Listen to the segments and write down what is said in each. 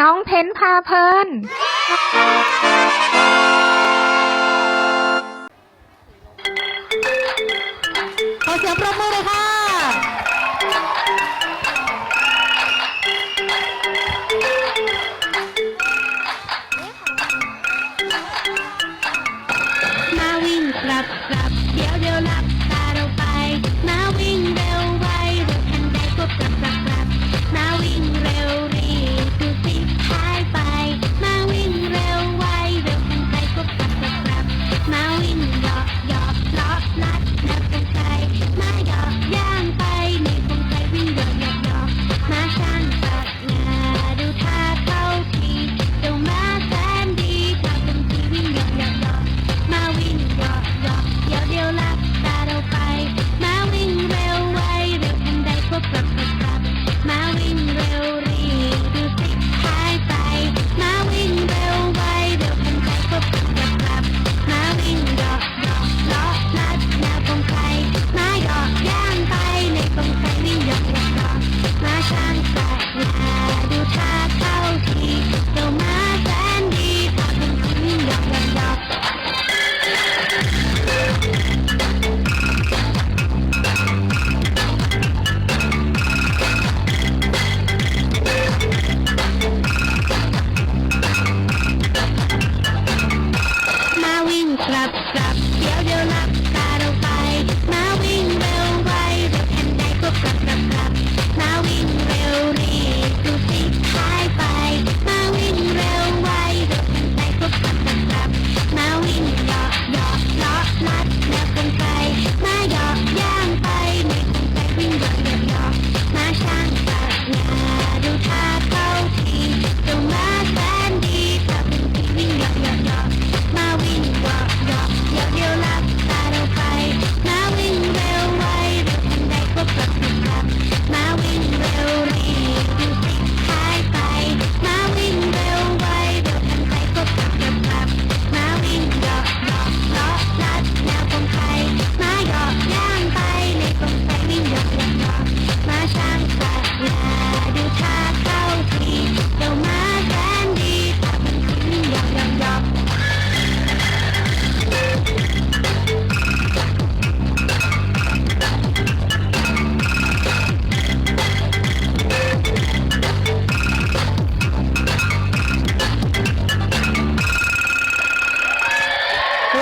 น้องเพ้นพาเพลิน สวั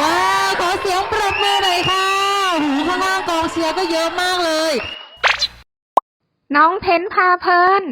ว้าวขอเสียงปรบมือหน่อยค่ะหูข้างล่างกองเชียร์ก็เยอะมากเลย น้องเพ้นพาเพลิน